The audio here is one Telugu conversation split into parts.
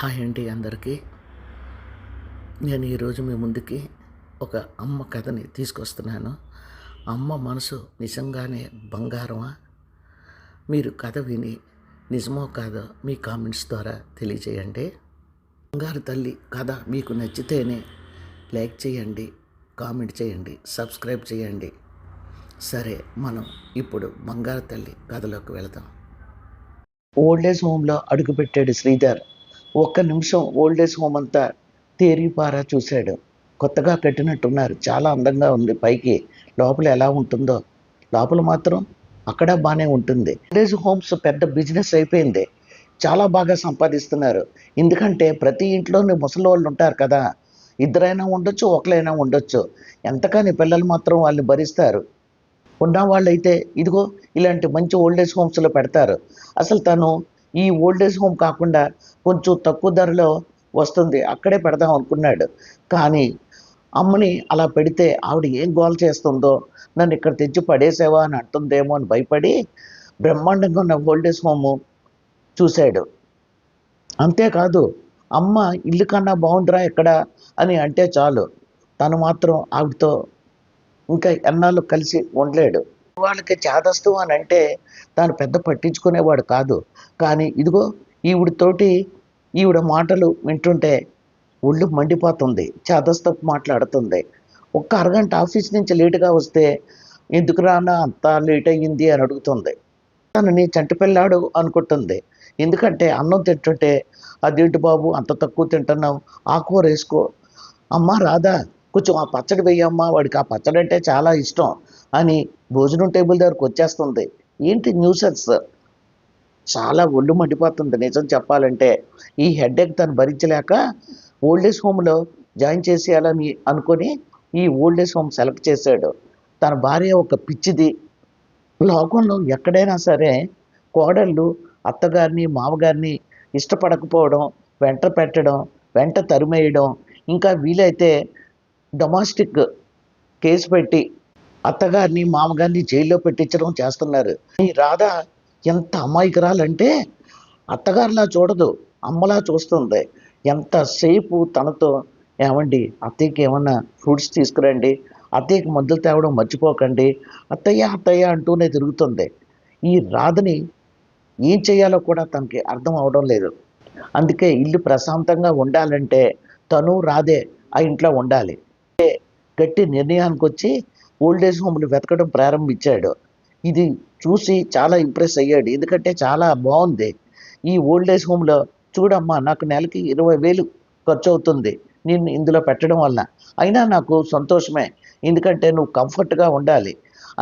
హాయ్ అండి అందరికీ. నేను ఈరోజు మీ ముందుకి ఒక అమ్మ కథని తీసుకొస్తున్నాను. అమ్మ మనసు నిజంగానే బంగారమా? మీరు కథ విని నిజమో కాదో మీ కామెంట్స్ ద్వారా తెలియజేయండి. బంగారు తల్లి కథ మీకు నచ్చితేనే లైక్ చేయండి కామెంట్ చేయండి సబ్స్క్రైబ్ చేయండి. సరే మనం ఇప్పుడు బంగారు తల్లి కథలోకి వెళదాం. ఓల్డ్ ఏజ్ హోమ్లో అడుగుపెట్టాడు శ్రీధర్. ఒక్క నిమిషం ఓల్డ్ ఏజ్ హోమ్ అంతా తేరిపారా చూశాడు. కొత్తగా కట్టినట్టున్నారు. చాలా అందంగా ఉంది పైకి. లోపల ఎలా ఉంటుందో. లోపల మాత్రం అక్కడ బాగానే ఉంటుంది. ఓల్డ్ ఏజ్ హోమ్స్ పెద్ద బిజినెస్ అయిపోయింది. చాలా బాగా సంపాదిస్తున్నారు. ఎందుకంటే ప్రతి ఇంట్లోనే ముసలి వాళ్ళు ఉంటారు కదా. ఇద్దరైనా ఉండొచ్చు ఒకరైనా ఉండొచ్చు. ఎంతకాని పిల్లలు మాత్రం వాళ్ళని భరిస్తారు. ఉన్న వాళ్ళైతే ఇదిగో ఇలాంటి మంచి ఓల్డేజ్ హోమ్స్లో పెడతారు. అసలు తను ఈ ఓల్డేజ్ హోమ్ కాకుండా కొంచెం తక్కువ ధరలో వస్తుంది. అక్కడే పెడదాం అనుకున్నాడు. కానీ అమ్మని అలా పెడితే ఆవిడ ఏం గోల్ చేస్తుందో నన్ను ఇక్కడ తెచ్చి పడేసేవా అని అంటుందేమో అని భయపడి బ్రహ్మాండంగా ఉన్న ఓల్డేజ్ హోమ్ హోము చూశాడు. అంతేకాదు అమ్మ ఇల్లు కన్నా బాగుందిరా ఎక్కడ అని అంటే చాలు. తను మాత్రం ఆవిడతో ఇంకా ఎన్నాళ్ళు కలిసి ఉండలేడు. వాళ్ళకి చేదస్తు అని అంటే తాను పెద్ద పట్టించుకునేవాడు కాదు. కానీ ఇదిగో ఈవిడతోటి ఈవిడ మాటలు వింటుంటే ఒళ్ళు మండిపోతుంది చేదస్తపు మాట్లాడుతుంది. ఒక్క అరగంట ఆఫీస్ నుంచి లేటుగా వస్తే ఎందుకు రానా అంత లేట్ అయ్యింది అని అడుగుతుంది. తనని చంటిపిల్లాడు అనుకుంటుంది. ఎందుకంటే అన్నం తింటుంటే అదేంటి బాబు అంత తక్కువ తింటున్నావు? ఆకుకూర వేసుకో. అమ్మ రాదా. కొంచెం ఆ పచ్చడి వేయమ్మా వాడికి ఆ పచ్చడి అంటే చాలా ఇష్టం అని భోజనం టేబుల్ దగ్గరకు వచ్చేస్తుంది. ఏంటి న్యూసెన్స్? చాలా ఒళ్ళు మండిపోతుంది నిజం చెప్పాలంటే. ఈ హెడేక్ తను భరించలేక ఓల్డ్ ఏజ్ హోమ్లో జాయిన్ చేసేయాలని అనుకొని ఈ ఓల్డ్ ఏజ్ హోమ్ సెలెక్ట్ చేశాడు. తన భార్య ఒక పిచ్చిది. లోకంలో ఎక్కడైనా సరే కోడళ్ళు అత్తగారిని మామగారిని ఇష్టపడకపోవడం వెంట పెట్టడం వెంట తరిమేయడం ఇంకా వీలైతే డొమాస్టిక్ కేసు పెట్టి అత్తగారిని మామగారిని జైల్లో పెట్టించడం చేస్తున్నారు. ఈ రాధ ఎంత అమాయకురాలంటే అత్తగారిలా చూడదు అమ్మలా చూస్తుంది. ఎంతసేపు తనతో ఏమండి అత్తయ్యకి ఏమన్నా ఫ్రూట్స్ తీసుకురండి అత్తయ్యకి మందులు తేవడం మర్చిపోకండి అత్తయ్య అత్తయ్య అంటూనే తిరుగుతుంది. ఈ రాధని ఏం చేయాలో కూడా తనకి అర్థం అవడం లేదు. అందుకే ఇల్లు ప్రశాంతంగా ఉండాలంటే తను రాదే ఆ ఇంట్లో ఉండాలి. గట్టి నిర్ణయానికి వచ్చి ఓల్డేజ్ ఏజ్ హోమ్లు వెతకడం ప్రారంభించాడు. ఇది చూసి చాలా ఇంప్రెస్ అయ్యాడు. ఎందుకంటే చాలా బాగుంది. ఈ ఓల్డేజ్ హోమ్లో చూడమ్మా నాకు నెలకి ఇరవై వేలు ఖర్చు అవుతుంది. నేను ఇందులో పెట్టడం వల్ల. అయినా నాకు సంతోషమే. ఎందుకంటే నువ్వు కంఫర్ట్గా ఉండాలి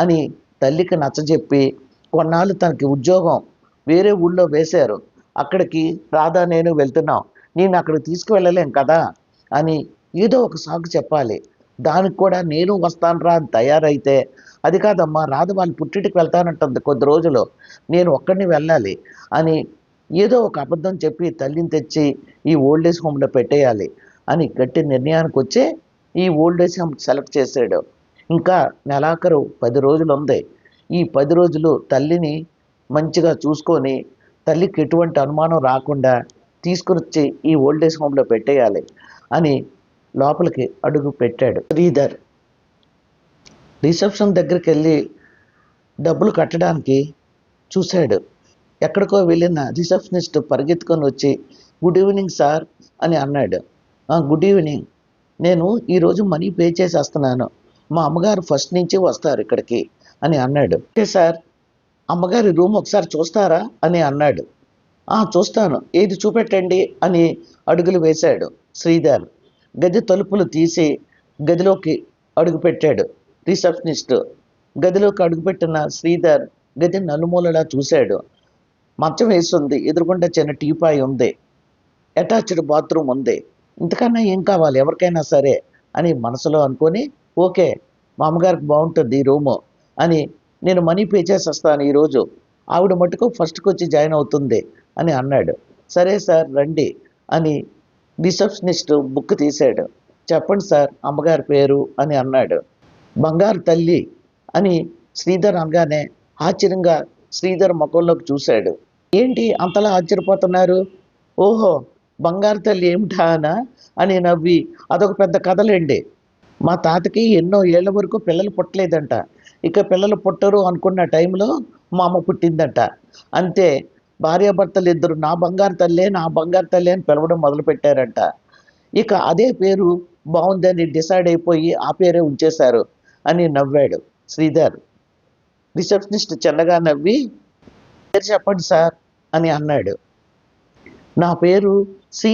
అని తల్లికి నచ్చజెప్పి కొన్నాళ్ళు తనకి ఉద్యోగం వేరే ఊళ్ళో వేశారు. అక్కడికి రాధా నేను వెళ్తున్నాం. నేను అక్కడికి తీసుకువెళ్ళలేం కదా అని ఏదో ఒక సాకు చెప్పాలి. దానికి కూడా నేను వస్తాను రా అని తయారైతే అది కాదమ్మా రాదు వాళ్ళ పుట్టిటికి వెళ్తానంటుంది కొద్ది రోజులు. నేను ఒక్కడిని వెళ్ళాలి అని ఏదో ఒక అబద్ధం చెప్పి తల్లిని తెచ్చి ఈ ఓల్డ్ ఏజ్ హోమ్లో పెట్టేయాలి అని గట్టి నిర్ణయానికి వచ్చి ఈ ఓల్డ్ ఏజ్ హోమ్ సెలెక్ట్ చేశాడు. ఇంకా నెలాఖరు పది రోజులు ఉంది. ఈ పది రోజులు తల్లిని మంచిగా చూసుకొని తల్లికి ఎటువంటి అనుమానం రాకుండా తీసుకుని ఈ ఓల్డ్ ఏజ్ హోమ్లో పెట్టేయాలి అని లోపలికి అడుగు పెట్టాడు. శ్రీధర్ రిసెప్షన్ దగ్గరికి వెళ్ళి డబ్బులు కట్టడానికి చూశాడు. ఎక్కడికో వెళ్ళిన రిసెప్షనిస్ట్ పరిగెత్తుకొని వచ్చి గుడ్ ఈవినింగ్ సార్ అని అన్నాడు. Good evening. నేను ఈరోజు మనీ పే చేసేస్తున్నాను. మా అమ్మగారు ఫస్ట్ నుంచి వస్తారు ఇక్కడికి అని అన్నాడు. Okay sir. అమ్మగారి రూమ్ ఒకసారి చూస్తారా అని అన్నాడు. చూస్తాను. ఏది చూపెట్టండి అని అడుగులు వేశాడు శ్రీధర్. గది తలుపులు తీసి గదిలోకి అడుగుపెట్టాడు. రిసెప్షనిస్ట్ గదిలోకి అడుగుపెట్టిన శ్రీధర్ గది నలుమూలలా చూశాడు. మంచం వేసింది. ఎదురుకుండా చిన్న టీపాయ్ ఉంది. అటాచ్డ్ బాత్రూమ్ ఉంది. ఇంతకన్నా ఏం కావాలి? ఎవరికైనా సరే అని మనసులో అనుకొని ఓకే మా అమ్మగారికి బాగుంటుంది ఈ రూము అని నేను మనీ పే చేసేస్తాను ఈరోజు. ఆవిడ మటుకు ఫస్ట్కి వచ్చి జాయిన్ అవుతుంది అని అన్నాడు. సరే సార్ రండి అని రిసెప్షనిస్ట్ బుక్ తీశాడు. చెప్పండి సార్ అమ్మగారి పేరు అని అన్నాడు. బంగారు తల్లి అని శ్రీధర్ అనగానే ఆశ్చర్యంగా శ్రీధర్ ముఖంలోకి చూశాడు. ఏంటి అంతలా ఆశ్చర్యపోతున్నారు? ఓహో బంగారు తల్లి ఏమిటానా అని? నవ్వి అదొక పెద్ద కథలేండి. మా తాతకి ఎన్నో ఏళ్ళ వరకు పిల్లలు పుట్టలేదంట. ఇక పిల్లలు పుట్టరు అనుకున్న టైంలో మా అమ్మ పుట్టిందంట. అంతే భార్యాభర్తలు ఇద్దరు నా బంగారు తల్లే నా బంగారు తల్లే అని పిలవడం మొదలుపెట్టారంట. ఇక అదే పేరు బాగుందని డిసైడ్ అయిపోయి ఆ పేరే ఉంచేశారు అని నవ్వాడు శ్రీధర్. రిసెప్షనిస్ట్ చిన్నగా నవ్వి పేరు చెప్పండి సార్ అని అన్నాడు. నా పేరు సి.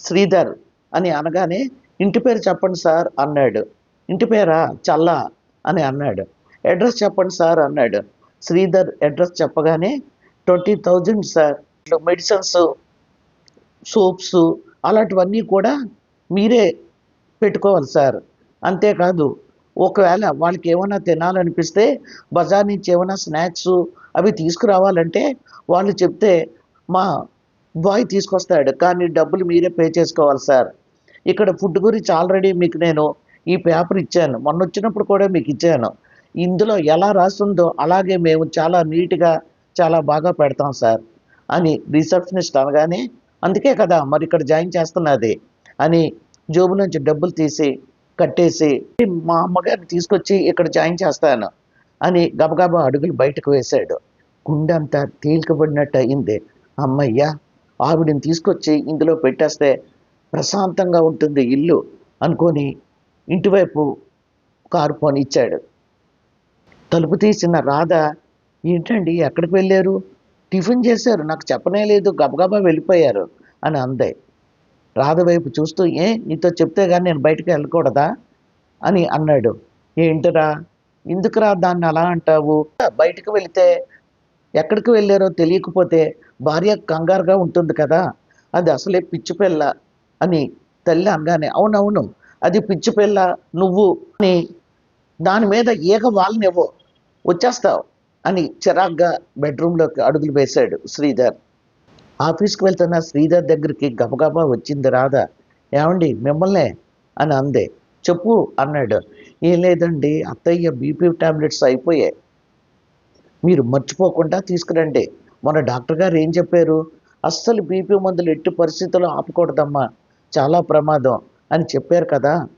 శ్రీధర్ అని అనగానే ఇంటి పేరు చెప్పండి సార్ అన్నాడు. ఇంటి పేరా? చల్ల అని అన్నాడు. అడ్రస్ చెప్పండి సార్ అన్నాడు. శ్రీధర్ అడ్రస్ చెప్పగానే twenty thousand sir. Medicines soaps అలాంటివన్నీ కూడా మీరే పెట్టుకోవాలి సార్. అంతేకాదు ఒకవేళ వాళ్ళకి ఏమైనా తినాలనిపిస్తే బజార్ నుంచి ఏమైనా స్నాక్స్ అవి తీసుకురావాలంటే వాళ్ళు చెప్తే మా బాయ్ తీసుకొస్తాడు కానీ డబ్బులు మీరే పే చేసుకోవాలి సార్. ఇక్కడ ఫుడ్ గురించి ఆల్రెడీ మీకు నేను ఈ పేపర్ ఇచ్చాను. మొన్న వచ్చినప్పుడు కూడా మీకు ఇచ్చాను. ఇందులో ఎలా రాస్తుందో అలాగే మేము చాలా నీట్గా చాలా బాగా పెడతాం సార్ అని రిసెప్షనిస్ట్ అనగానే అందుకే కదా మరి ఇక్కడ జాయిన్ చేస్తున్నది అని జోబు నుంచి డబ్బులు తీసి కట్టేసి మా అమ్మగారిని తీసుకొచ్చి ఇక్కడ జాయిన్ చేస్తాను అని గబగబా అడుగులు బయటకు వేశాడు. గుండె అంతా తేలికబడినట్టు అయింది. అమ్మయ్యా ఆవిడని తీసుకొచ్చి ఇందులో పెట్టేస్తే ప్రశాంతంగా ఉంటుంది ఇల్లు అనుకొని ఇంటివైపు కారు పోనిచ్చాడు. తలుపు తీసిన రాధ ఏంటండి? ఎక్కడికి వెళ్ళారు? టిఫిన్ చేశారు. నాకు చెప్పనే లేదు. గబగబా వెళ్ళిపోయారు అని అందే. రాధ వైపు చూస్తూ ఏ నీతో చెప్తే కానీ నేను బయటకు వెళ్ళకూడదా? అని అన్నాడు. ఏంటరా? ఎందుకురా దాన్ని అలా అంటావు? బయటకు వెళితే ఎక్కడికి వెళ్ళారో తెలియకపోతే భార్య కంగారుగా ఉంటుంది కదా? అది అసలే పిచ్చి పిల్ల అని తల్లి అనగానే అవునవును అది పిచ్చి పిల్ల నువ్వు అని దాని మీద ఈగ వాళ్ళనివ్వు వచ్చేస్తావు. అని చిరాగ్గా బెడ్రూమ్లోకి అడుగులు వేశాడు శ్రీధర్. ఆఫీస్కి వెళ్తున్న శ్రీధర్ దగ్గరికి గబగబా వచ్చింది రాధా. ఏమండి మిమ్మల్నే? అని అందే. చెప్పు అన్నాడు. ఏం లేదండి అత్తయ్య బీపీ టాబ్లెట్స్ అయిపోయాయి. మీరు మర్చిపోకుండా తీసుకురండి. మన డాక్టర్ గారు ఏం చెప్పారు? అస్సలు బీపీ మందులు ఎట్టి పరిస్థితుల్లో ఆపకూడదమ్మా. చాలా ప్రమాదం అని చెప్పారు కదా.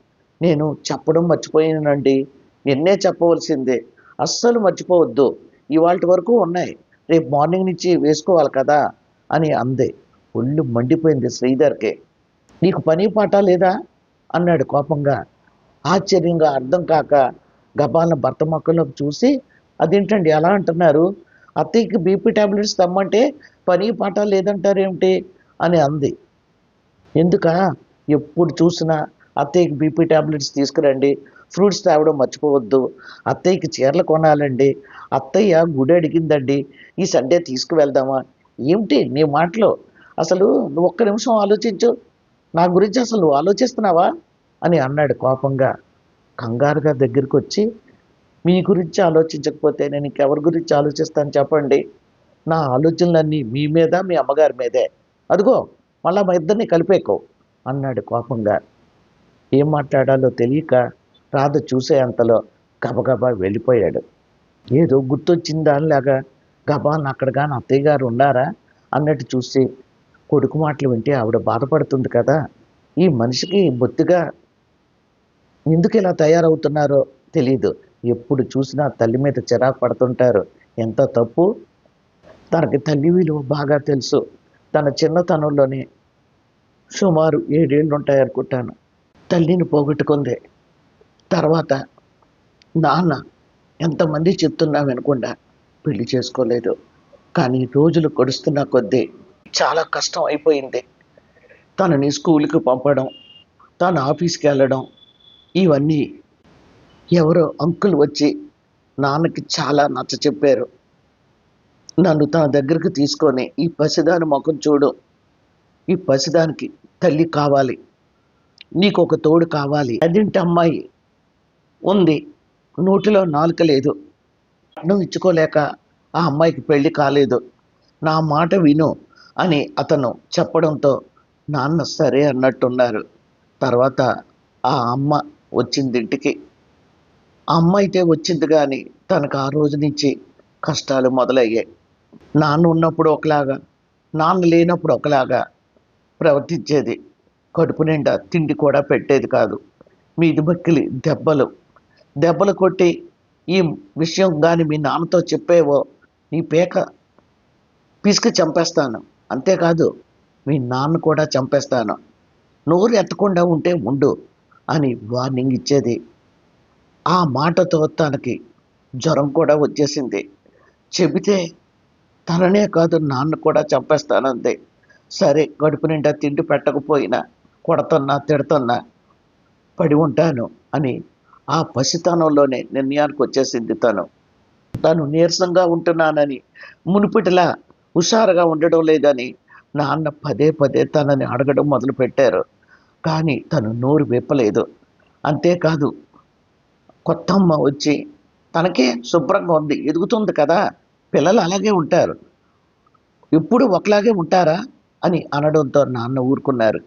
నేను చెప్పడం మర్చిపోయానండి. నిన్నే చెప్పవలసిందే. అస్సలు మర్చిపోవద్దు. ఇవాళ వరకు ఉన్నాయి. రేపు మార్నింగ్ నుంచి వేసుకోవాలి కదా అని అందే. ఒళ్ళు మండిపోయింది శ్రీధర్కే. నీకు పని పాట లేదా? అన్నాడు కోపంగా. ఆశ్చర్యంగా అర్థం కాక గబాలను భర్త మొక్కలోకి చూసి అదేంటండి ఎలా అంటున్నారు? అత్తయ్యకి బీపీ టాబ్లెట్స్ తమ్మంటే పని పాట లేదంటారేమిటి? అని అంది. ఎందుక? ఎప్పుడు చూసినా అత్తయ్యకి బీపీ టాబ్లెట్స్ తీసుకురండి. ఫ్రూట్స్ తేవడం మర్చిపోవద్దు. అత్తయ్యకి చీరలు కొనాలండి. అత్తయ్య గుడి అడిగిందండి. ఈ సండే తీసుకువెళ్దామా? ఏమిటి నీ మాటలు? అసలు నువ్వు ఒక్క నిమిషం ఆలోచించు. నా గురించి అసలు నువ్వు ఆలోచిస్తున్నావా? అని అన్నాడు కోపంగా. కంగారుగా దగ్గరికి వచ్చి మీ గురించి ఆలోచించకపోతే నేను ఇంకెవరి గురించి ఆలోచిస్తాను చెప్పండి. నా ఆలోచనలన్నీ మీ మీద మీ అమ్మగారి మీదే. అదిగో మళ్ళా మా ఇద్దరిని కలిపేకో అన్నాడు కోపంగా. ఏం మాట్లాడాలో తెలియక రాధ చూసే అంతలో గబగబా వెళ్ళిపోయాడు. ఏదో గుర్తొచ్చిన దానిలాగా గబాన్ అక్కడ కానీ అత్తయ్య గారు ఉన్నారా అన్నట్టు చూసి కొడుకు మాటలు వింటే ఆవిడ బాధపడుతుంది కదా. ఈ మనిషికి బొత్తిగా ఎందుకు ఇలా తయారవుతున్నారో తెలియదు ఎప్పుడు చూసినా తల్లి మీద చిరాకు పడుతుంటారు. ఎంత తప్పు? తనకి తల్లి విలువ బాగా తెలుసు. తన చిన్నతనంలోనే సుమారు ఏడేళ్ళు ఉంటాయనుకుంటాను తల్లిని పోగొట్టుకుంది. తర్వాత నాన్న ఎంతమంది చెప్తున్నా వినకుండా పెళ్ళి చేసుకోలేదు. కానీ రోజులు గడుస్తున్న కొద్దీ చాలా కష్టం అయిపోయింది. తనని స్కూల్కి పంపడం తను ఆఫీస్కి వెళ్ళడం ఇవన్నీ ఎవరో అంకుల్ వచ్చి నాన్నకి చాలా నచ్చ చెప్పారు. నన్ను తన దగ్గరికి తీసుకొని ఈ పసిదాని ముఖం చూడు. ఈ పసిదానికి తల్లి కావాలి. నీకు ఒక తోడు కావాలి. అదింటి అమ్మాయి ఉంది. నోటిలో నాలుక లేదు. నువ్వు ఇచ్చుకోలేక ఆ అమ్మాయికి పెళ్ళి కాలేదు. నా మాట విను అని అతను చెప్పడంతో నాన్న సరే అన్నట్టున్నారు. తర్వాత ఆ అమ్మ వచ్చింది ఇంటికి ఆ అమ్మ అయితే వచ్చింది కానీ తనకు ఆ రోజు నుంచి కష్టాలు మొదలయ్యాయి. నాన్న ఉన్నప్పుడు ఒకలాగా నాన్న లేనప్పుడు ఒకలాగా ప్రవర్తించేది. కడుపు నిండా తిండి కూడా పెట్టేది కాదు. మీది బక్కిలి దెబ్బలు. దెబ్బలు కొట్టి ఈ విషయం కానీ మీ నాన్నతో చెప్పేవో నీ పేక పిసికి చంపేస్తాను. అంతేకాదు మీ నాన్న కూడా చంపేస్తాను. నోరు ఎత్తకుండా ఉంటే ఉండు అని వార్నింగ్ ఇచ్చేది. ఆ మాటతో తనకి జ్వరం కూడా వచ్చేసింది. చెబితే తననే కాదు నాన్న కూడా చంపేస్తానంది. సరే గడుపు నిండా తిండి పెట్టకపోయినా కొడతన్నా తిడుతున్నా పడి ఉంటాను అని ఆ పసితనంలోనే నిర్ణయానికి వచ్చేసింది తను. తను నీరసంగా ఉంటున్నానని మునుపటిలా హుషారుగా ఉండడం లేదని నాన్న పదే పదే తనని అడగడం మొదలుపెట్టారు. కానీ తను నోరు విప్పలేదు. అంతేకాదు కొత్త అమ్మ వచ్చి తనకే శుభ్రంగా ఉంది ఎదుగుతుంది కదా పిల్లలు అలాగే ఉంటారు. ఎప్పుడు ఒకలాగే ఉంటారా? అని అనడంతో నాన్న ఊరుకున్నారు.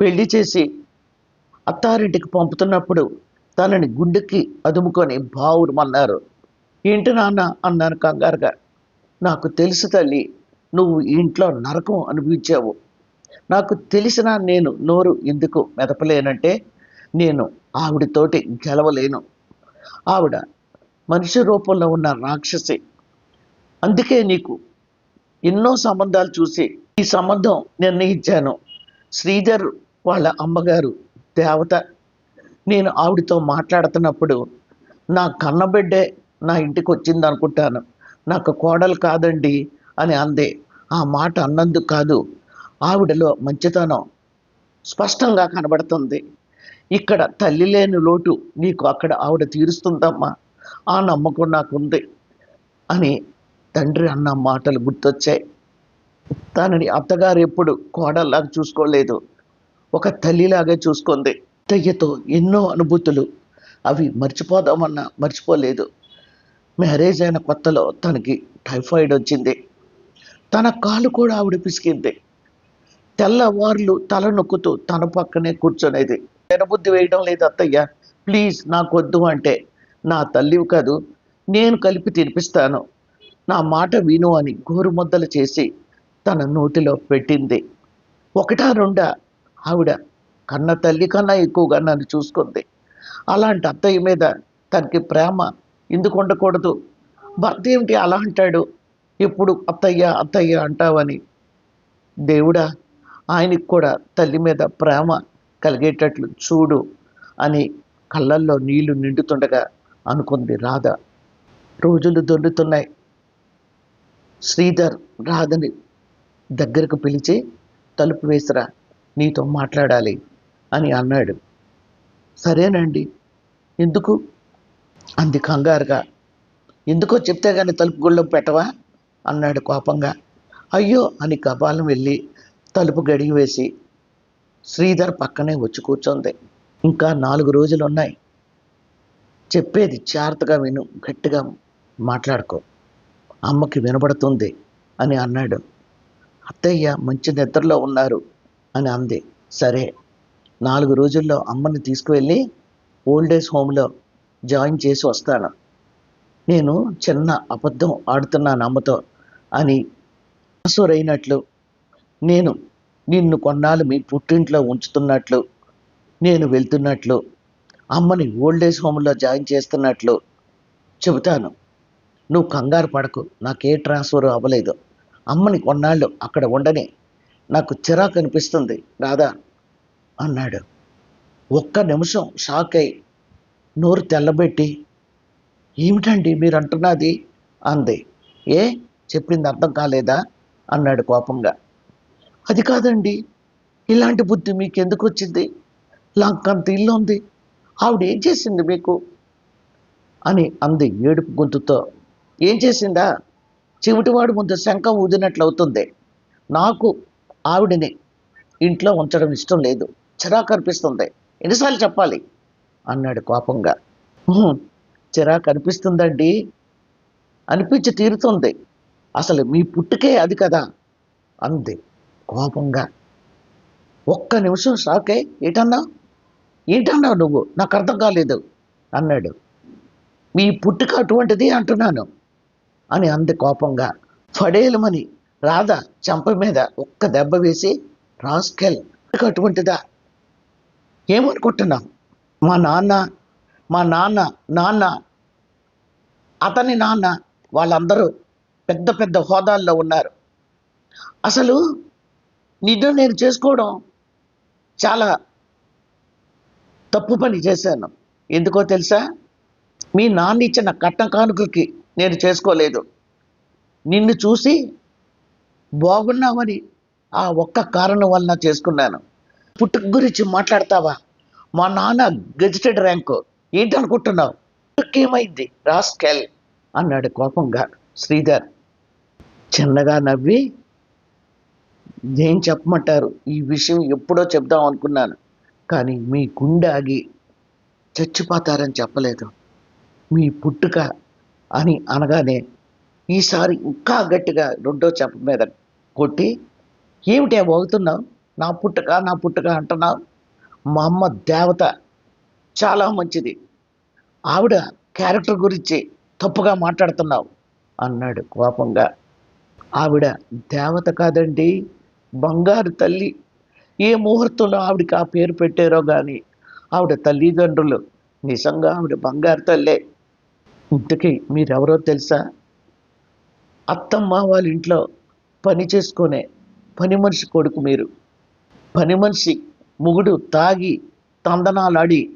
పెళ్ళి చేసి అత్తారింటికి పంపుతున్నప్పుడు తనని గుండెకి అదుముకొని బావురమన్నారు ఏంటి నాన్న? అన్నాను కంగారుగా. నాకు తెలుసు తల్లి నువ్వు ఇంట్లో నరకం అనుభవించావు. నాకు తెలిసిన నేను నోరు ఎందుకు మెదపలేనంటే నేను ఆవిడతోటి గెలవలేను. ఆవిడ మనిషి రూపంలో ఉన్న రాక్షసి. అందుకే నీకు ఎన్నో సంబంధాలు చూసి ఈ సంబంధం నిర్ణయించాను. శ్రీధర్ వాళ్ళ అమ్మగారు దేవత నేను ఆవిడతో మాట్లాడుతున్నప్పుడు నా కన్నబిడ్డే నా ఇంటికి వచ్చింది అనుకుంటాను. నాకు కోడలు కాదండి అని అందే. ఆ మాట అన్నందుకు కాదు ఆవిడలో మంచితనం స్పష్టంగా కనబడుతుంది. ఇక్కడ తల్లి లేని లోటు నీకు అక్కడ ఆవిడ తీరుస్తుందమ్మా ఆ నమ్మకం నాకుంది అని తండ్రి అన్న మాటలు గుర్తొచ్చాయి. తనని అత్తగారు ఎప్పుడు కోడల్లాగా చూసుకోలేదు. ఒక తల్లిలాగే చూసుకుంది. అత్తయ్యతో ఎన్నో అనుభూతులు. అవి మర్చిపోదామన్నా మర్చిపోలేదు. మ్యారేజ్ అయిన కొత్తలో తనకి టైఫాయిడ్ వచ్చింది. తన కాలు కూడా ఆవిడ పిసికింది. తెల్లవార్లు తల నొక్కుతూ తన పక్కనే కూర్చొనేది. తినబుద్ధి వేయడం లేదు అత్తయ్య. ప్లీజ్ నాకు వద్దు అంటే నా తల్లివి కాదు నేను కలిపి తినిపిస్తాను. నా మాట విను అని గోరుముద్దలు చేసి తన నోటిలో పెట్టింది. ఒకటా రెండా ఆవిడ కన్న తల్లి కన్నా ఎక్కువగా నన్ను చూసుకుంది. అలాంటి అత్తయ్య మీద తనకి ప్రేమ ఎందుకు ఉండకూడదు? భర్త ఏమిటి అలా అంటాడు? ఎప్పుడు అత్తయ్య అత్తయ్య అంటావని. దేవుడా ఆయనకి కూడా తల్లి మీద ప్రేమ కలిగేటట్లు చూడు అని కళ్ళల్లో నీళ్ళు నిండుతుండగా అనుకుంది రాధ. రోజులు దొల్లుతున్నాయి శ్రీధర్ రాధని దగ్గరకు పిలిచి తలుపు వేసిరా. నీతో మాట్లాడాలి అని అన్నాడు. సరేనండి. ఎందుకు? అంది కంగారుగా. ఎందుకో చెప్తే కానీ తలుపు గుళ్ళో పెట్టవా? అన్నాడు కోపంగా. అయ్యో అని కపాలం వెళ్ళి తలుపు గడిగి వేసి శ్రీధర్ పక్కనే వచ్చి కూర్చోంది. ఇంకా నాలుగు రోజులు ఉన్నాయి చెప్పేది జాగ్రత్తగా విను గట్టిగా మాట్లాడుకో. అమ్మకి వినబడుతుంది అని అన్నాడు. అత్తయ్య మంచి నిద్రలో ఉన్నారు. అని అంది. సరే నాలుగు రోజుల్లో అమ్మని తీసుకువెళ్ళి ఓల్డేజ్ హోమ్లో జాయిన్ చేసి వస్తాను. నేను చిన్న అబద్ధం ఆడుతున్నాను అమ్మతో అని అయినట్లు నేను నిన్ను కొన్నాళ్ళు మీ పుట్టింట్లో ఉంచుతున్నట్లు నేను వెళ్తున్నట్లు అమ్మని ఓల్డేజ్ హోమ్లో జాయిన్ చేస్తున్నట్లు చెబుతాను. నువ్వు కంగారు పడకు నాకే ట్రాన్స్ఫర్ అవ్వలేదు. అమ్మని కొన్నాళ్ళు అక్కడ ఉండని నాకు చిరాకు అనిపిస్తుంది రాదా అన్నాడు. ఒక్క నిమిషం షాక్ అయి నోరు తెల్లబెట్టి ఏమిటండి మీరు అంటున్నది అంది. ఏ చెప్పింది అర్థం కాలేదా? అన్నాడు కోపంగా. అది కాదండి ఇలాంటి బుద్ధి మీకు ఎందుకు వచ్చింది? లాంకంత ఇల్లు ఉంది ఆవిడ ఏం చేసింది మీకు? అని అంది ఏడుపు గొంతుతో. ఏం చేసిందా? చెవిటివాడు ముందు శంఖం ఊదినట్లు అవుతుంది నాకు ఆవిడని ఇంట్లో ఉంచడం ఇష్టం లేదు. చిరాకు అనిపిస్తుంది. ఎన్నిసార్లు చెప్పాలి? అన్నాడు కోపంగా. చిరాకు అనిపిస్తుందండి. అనిపించి తీరుతుంది. అసలు మీ పుట్టుకే అది కదా? అంది కోపంగా. ఒక్క నిమిషం షాకే. ఏటన్నా? ఏంటన్నావు నువ్వు? నాకు అర్థం కాలేదు. అన్నాడు. మీ పుట్టుక అటువంటిది అంటున్నాను. అని అంది కోపంగా. ఫడేలమని రాధ చంప మీద ఒక్క దెబ్బ వేసి రాస్కెల్ అటువంటిదా ఏమనుకుంటున్నావు? మా నాన్న మా నాన్న నాన్న. అతని నాన్న వాళ్ళందరూ పెద్ద పెద్ద హోదాల్లో ఉన్నారు. అసలు నిన్ను నేను చేసుకోవడం చాలా తప్పు పని చేశాను. ఎందుకో తెలుసా? మీ నాన్న ఇచ్చిన కట్న కానుకలకి నేను చేసుకోలేదు. నిన్ను చూసి బాగున్నామని ఆ ఒక్క కారణం వలన చేసుకున్నాను. పుట్టుక గురించి మాట్లాడతావా? మా నాన్న గెజిటెడ్ ర్యాంకు. ఏంటనుకుంటున్నావు పుట్టుకేమైంది? రాస్కెల్ అన్నాడు కోపంగా శ్రీధర్. చిన్నగా నవ్వి ఏం చెప్పమంటారు? ఈ విషయం ఎప్పుడో చెప్దాం అనుకున్నాను. కానీ మీ గుండె ఆగి చచ్చిపోతారని చెప్పలేదు. మీ పుట్టుక అని అనగానే ఈసారి ఇంకా గట్టిగా రెండో చెప్ప మీద కొట్టి ఏమిటి అవుతున్నావు నా పుట్టక నా పుట్టక అంటున్నావు మా అమ్మ దేవత చాలా మంచిది. ఆవిడ క్యారెక్టర్ గురించి తప్పుగా మాట్లాడుతున్నావు అన్నాడు కోపంగా. ఆవిడ దేవత కాదండి బంగారు తల్లి. ఏ ముహూర్తంలో ఆవిడకి ఆ పేరు పెట్టారో కానీ ఆవిడ తల్లిదండ్రులు నిజంగా ఆవిడ బంగారు తల్లే. ఇంతకీ మీరెవరో తెలుసా? అత్తమ్మ వాళ్ళ ఇంట్లో పని చేసుకునే పని మనిషి కొడుకు మీరు. పని మనిషి ముగుడు తాగి తందనాలాడి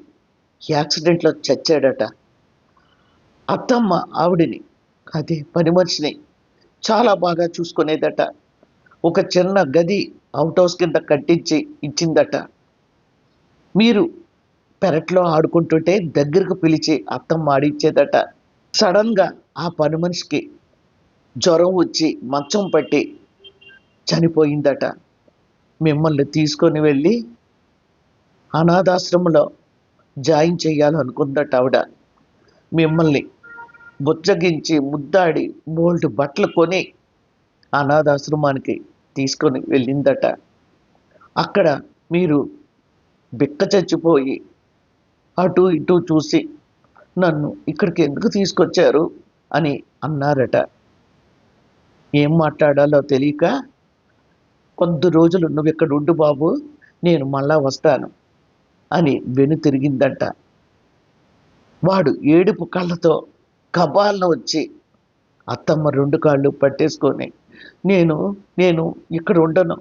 యాక్సిడెంట్లో చచ్చాడట. అత్తమ్మ ఆవిడిని అదే పని మనిషిని చాలా బాగా చూసుకునేదట. ఒక చిన్న గది అవుట్ హౌస్ కింద కట్టించి ఇచ్చిందట. మీరు పెరట్లో ఆడుకుంటుంటే దగ్గరకు పిలిచి అత్తమ్మ ఆడిచ్చేదట. సడన్గా ఆ పని మనిషికి జ్వరం వచ్చి మంచం పట్టి చనిపోయిందట. మిమ్మల్ని తీసుకొని వెళ్ళి అనాథాశ్రమంలో జాయిన్ చేయాలనుకుందట ఆవిడ. మిమ్మల్ని బుచ్చగించి ముద్దాడి బోల్డ్ బట్టలు కొని అనాథాశ్రమానికి తీసుకొని వెళ్ళిందట. అక్కడ మీరు బిక్క చచ్చిపోయి అటు ఇటు చూసి నన్ను ఇక్కడికి ఎందుకు తీసుకొచ్చారు అని అన్నారట. ఏం మాట్లాడాలో తెలియక కొద్ది రోజులు నువ్వు ఇక్కడ ఉండు బాబు నేను మళ్ళా వస్తాను అని వెను తిరిగిందంట. వాడు ఏడుపు కళ్ళతో కబాలను వచ్చి అత్తమ్మ రెండు కాళ్ళు పట్టేసుకొని నేను నేను ఇక్కడ ఉండను.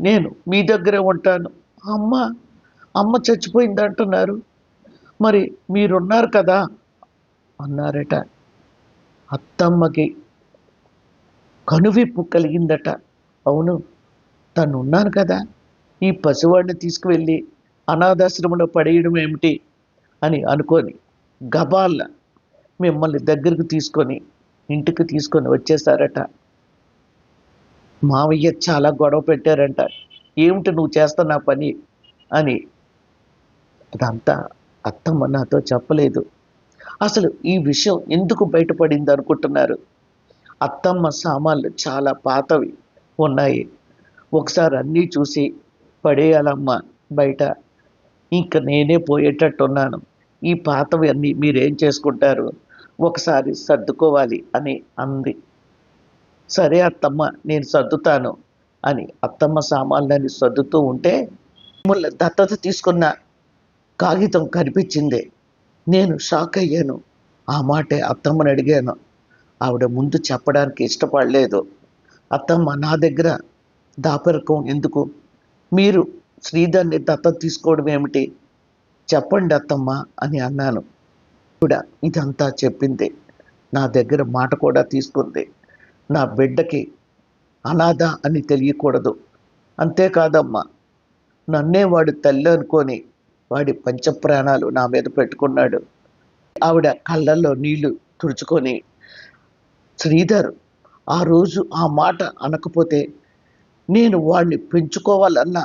నేను మీ దగ్గరే ఉంటాను. అమ్మ అమ్మ చచ్చిపోయింది అంటున్నారు. మరి మీరున్నారు కదా అన్నారట. అత్తమ్మకి కనువిప్పు కలిగిందట. అవును తను ఉన్నాను కదా. ఈ పసివాడిని తీసుకువెళ్ళి అనాథాశ్రమంలో పడేయడం ఏమిటి అని అనుకొని గబాల్ల మిమ్మల్ని దగ్గరకు తీసుకొని ఇంటికి తీసుకొని వచ్చేసారట మావయ్య చాలా గొడవ పెట్టారంట. ఏమిటి నువ్వు చేస్తున్న పని అని. అదంతా అత్తమ్మ నాతో చెప్పలేదు. అసలు ఈ విషయం ఎందుకు బయటపడింది అనుకుంటున్నారు అత్తమ్మ సామాన్లు చాలా పాతవి ఉన్నాయి. ఒకసారి అన్నీ చూసి పడేయాలమ్మా బయట. ఇంక నేనే పోయేటట్టున్నాను. ఈ పాతవి అన్నీ మీరేం చేసుకుంటారు? ఒకసారి సర్దుకోవాలి అని అంది. సరే అత్తమ్మ నేను సర్దుతాను అని అత్తమ్మ సామాన్లని సర్దుతూ ఉంటే మిమ్మల్ని దత్తత తీసుకున్న కాగితం కనిపించింది. నేను షాక్ అయ్యాను. ఆ మాటే అత్తమ్మని అడిగాను. ఆవిడ ముందు చెప్పడానికి ఇష్టపడలేదు. అత్తమ్మ నా దగ్గర దాపరికం ఎందుకు? మీరు శ్రీధర్ని దత్త తీసుకోవడం ఏమిటి? చెప్పండి అత్తమ్మ అని అన్నాను. కూడా ఇదంతా చెప్పింది. నా దగ్గర మాట కూడా తీసుకుంది. నా బిడ్డకి అనాథ అని తెలియకూడదు. అంతేకాదమ్మా నన్నే వాడు తల్లి అనుకొని వాడి పంచప్రాణాలు నా మీద పెట్టుకున్నాడు. ఆవిడ కళ్ళల్లో నీళ్ళు తుడుచుకొని శ్రీధర్ ఆ రోజు ఆ మాట అనకపోతే నేను వాడిని పెంచుకోవాలన్న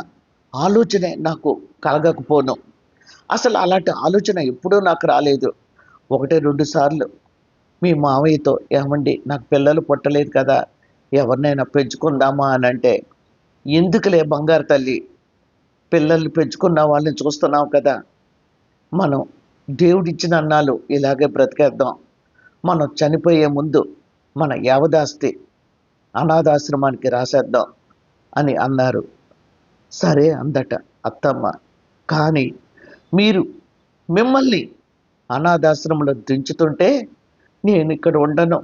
ఆలోచనే నాకు కలగకపోను. అసలు అలాంటి ఆలోచన ఎప్పుడూ నాకు రాలేదు. ఒకటి రెండు సార్లు మీ మావయ్యతో ఏమండి నాకు పిల్లలు పుట్టలేదు కదా ఎవరినైనా పెంచుకుందామా అని అంటే ఎందుకులే బంగారు తల్లి పిల్లల్ని పెంచుకున్న వాళ్ళని చూస్తున్నావు కదా మనం దేవుడిచ్చిన అన్నాలు ఇలాగే బ్రతికేద్దాం. మనం చనిపోయే ముందు మన యావదాస్తి అనాథాశ్రమానికి రాసేద్దాం అని అన్నారు. సరే అందట అత్తమ్మ. కానీ మీరు మిమ్మల్ని అనాథాశ్రమంలో దించుతుంటే నేను ఇక్కడ ఉండను.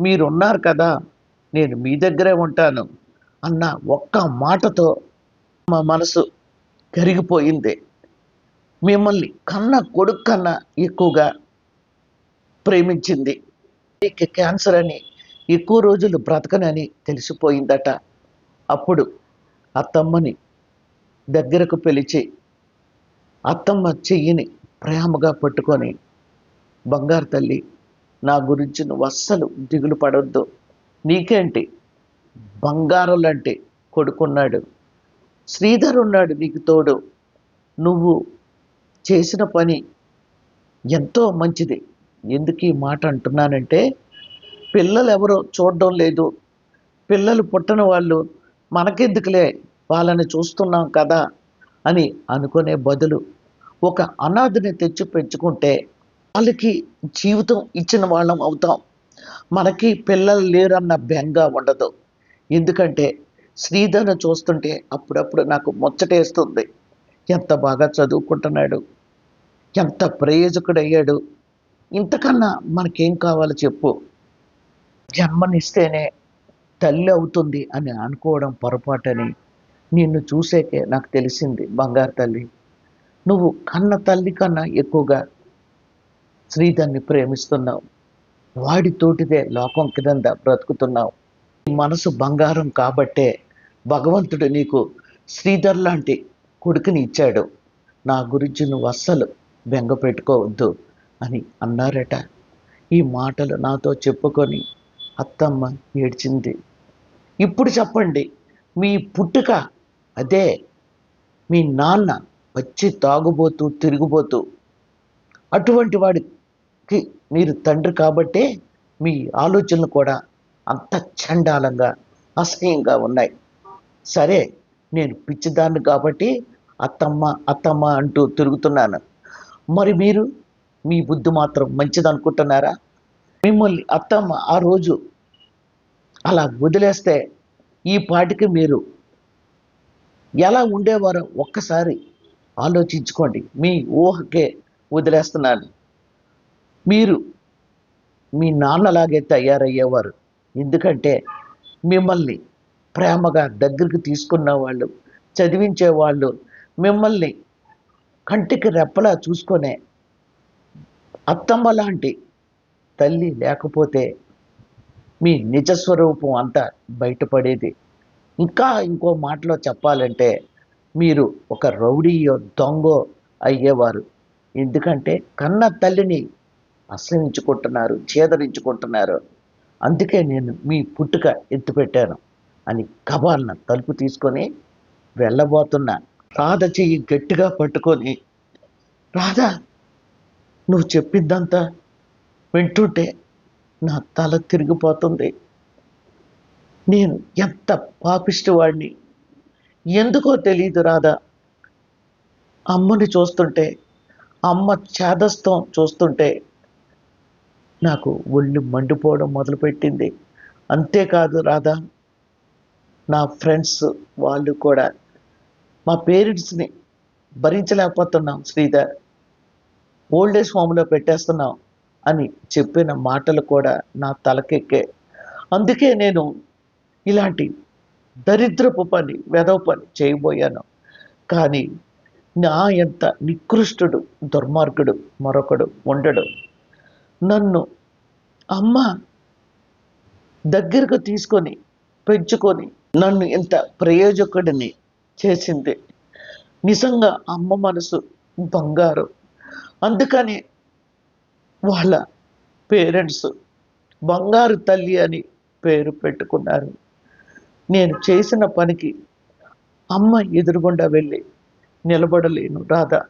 మీరున్నారు కదా నేను మీ దగ్గరే ఉంటాను అన్న ఒక్క మాటతో మా మనసు కరిగిపోయింది. మిమ్మల్ని కన్న కొడుకు కన్నా ఎక్కువగా ప్రేమించింది. నీకు క్యాన్సర్ అని ఎక్కువ రోజులు బ్రతకనని తెలిసిపోయిందట. అప్పుడు అత్తమ్మని దగ్గరకు పిలిచి అత్తమ్మ చెయ్యిని ప్రేమగా పట్టుకొని బంగారు తల్లి నా గురించి నువ్వు అస్సలు దిగులు పడొద్దు. నీకేంటి? బంగారం లాంటి కొడుకున్నాడు. శ్రీధర్ ఉన్నాడు నీకు తోడు. నువ్వు చేసిన పని ఎంతో మంచిది. ఎందుకు ఈ మాట అంటున్నానంటే పిల్లలు ఎవరో చూడడం లేదు. పిల్లలు పుట్టిన వాళ్ళు మనకెందుకులే? వాళ్ళని చూస్తున్నాం కదా అని అనుకునే బదులు ఒక అనాథని తెచ్చి పెంచుకుంటే వాళ్ళకి జీవితం ఇచ్చిన వాళ్ళం అవుతాం. మనకి పిల్లలు లేరన్న బెంగ ఉండదు. ఎందుకంటే శ్రీధర్ను చూస్తుంటే అప్పుడప్పుడు నాకు ముచ్చటేస్తుంది. ఎంత బాగా చదువుకుంటున్నాడు. ఎంత ప్రయోజకుడయ్యాడు. ఇంతకన్నా మనకేం కావాలో చెప్పు. జన్మనిస్తేనే తల్లి అవుతుంది అని అనుకోవడం పొరపాటని నిన్ను చూసేకే నాకు తెలిసింది బంగారు తల్లి. నువ్వు కన్న తల్లి కన్నా ఎక్కువగా శ్రీధర్ని ప్రేమిస్తున్నావు. వాడితోటిదే లోకం కింద బ్రతుకుతున్నావు. మనసు బంగారం కాబట్టే భగవంతుడు నీకు శ్రీధర్ లాంటి కొడుకుని ఇచ్చాడు. నా గురించి నువ్వు అస్సలు బెంగ పెట్టుకోవద్దు అని అన్నారట. ఈ మాటలు నాతో చెప్పుకొని అత్తమ్మ ఏడ్చింది. ఇప్పుడు చెప్పండి మీ పుట్టుక అదే మీ నాన్న వచ్చి తాగుబోతూ తిరిగిపోతూ అటువంటి వాడికి మీరు తండ్రి కాబట్టే మీ ఆలోచనలు కూడా అంత చండాలంగా అసహ్యంగా ఉన్నాయి. సరే నేను పిచ్చిదాన్ని కాబట్టి అత్తమ్మ అత్తమ్మ అంటూ తిరుగుతున్నాను. మరి మీరు మీ బుద్ధి మాత్రం మంచిదనుకుంటున్నారా మిమ్మల్ని అత్తమ్మ ఆ రోజు అలా వదిలేస్తే ఈ పాటికి మీరు ఎలా ఉండేవారో ఒక్కసారి ఆలోచించుకోండి. మీ ఊహకే వదిలేస్తున్నాను. మీరు మీ నాన్నలాగే తయారయ్యేవారు. ఎందుకంటే మిమ్మల్ని ప్రేమగా దగ్గరికి తీసుకున్న వాళ్ళు చదివించే వాళ్ళు మిమ్మల్ని కంటికి రెప్పలా చూసుకునే అత్తమ్మ లాంటి తల్లి లేకపోతే మీ నిజస్వరూపం అంతా బయటపడేది. ఇంకా ఇంకో మాటలో చెప్పాలంటే మీరు ఒక రౌడీయో దొంగో అయ్యేవారు. ఎందుకంటే కన్న తల్లిని అసహించుకుంటున్నారు చేదరించుకుంటున్నారు. అందుకే నేను మీ పుట్టుక ఎత్తుపెట్టాను అని కబాలన తలుపు తీసుకొని వెళ్ళబోతున్నా రాధ చెయ్యి గట్టిగా పట్టుకొని రాధా నువ్వు చెప్పిందంతా వింటుంటే నా తల తిరిగిపోతుంది. నేను ఎంత పాపిష్టవాడిని ఎందుకో తెలియదు రాధా. అమ్మని చూస్తుంటే అమ్మ చేదస్తం చూస్తుంటే నాకు ఒళ్ళు మండిపోవడం మొదలుపెట్టింది. అంతేకాదు రాధా నా ఫ్రెండ్స్ వాళ్ళు కూడా మా పేరెంట్స్ని భరించలేకపోతున్నాం శ్రీధర్. ఓల్డ్ ఏజ్ హోమ్లో పెట్టేస్తున్నాం అని చెప్పిన మాటలు కూడా నా తలకెక్కే. అందుకే నేను ఇలాంటి దరిద్రపు పని వెదవ పని చేయబోయాను. కానీ నా ఎంత నికృష్టుడు దుర్మార్గుడు మరొకడు ఉండడు. నన్ను అమ్మ దగ్గరకు తీసుకొని పెంచుకొని నన్ను ఇంత ప్రయోజకుడిని చేసింది. నిజంగా అమ్మ మనసు బంగారు. అందుకని వాళ్ళ పేరెంట్స్ బంగారు తల్లి అని పేరు పెట్టుకున్నారు. నేను చేసిన పనికి అమ్మ ఎదురుగుండా వెళ్ళి నిలబడలేను రాధా.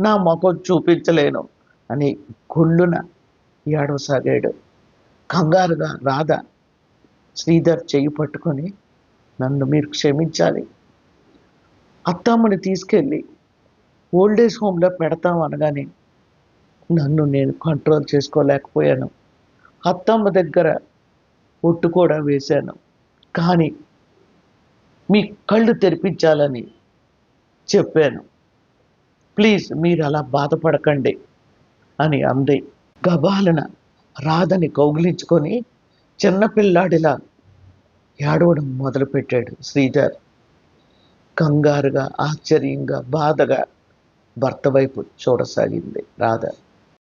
నా మొఖం చూపించలేను అని గుళ్ళున ఏడవసాగాడు. కంగారుగా రాధ శ్రీధర్ చేయి పట్టుకొని నన్ను మీరు క్షమించాలి. అత్తమ్మని తీసుకెళ్ళి ఓల్డేజ్ హోమ్లో పెడతాం అనగానే నన్ను నేను కంట్రోల్ చేసుకోలేకపోయాను. అత్తమ్మ దగ్గర ఒట్టు కూడా వేశాను. కానీ మీ కళ్ళు తెరిపించాలని చెప్పాను. ప్లీజ్ మీరు అలా బాధపడకండి అని అంది. గబాలన రాధని కౌగిలించుకొని చిన్నపిల్లాడిలా ఏడవడం మొదలుపెట్టాడు శ్రీధర్. కంగారుగా ఆశ్చర్యంగా బాధగా భర్త వైపు చూడసాగింది రాధ.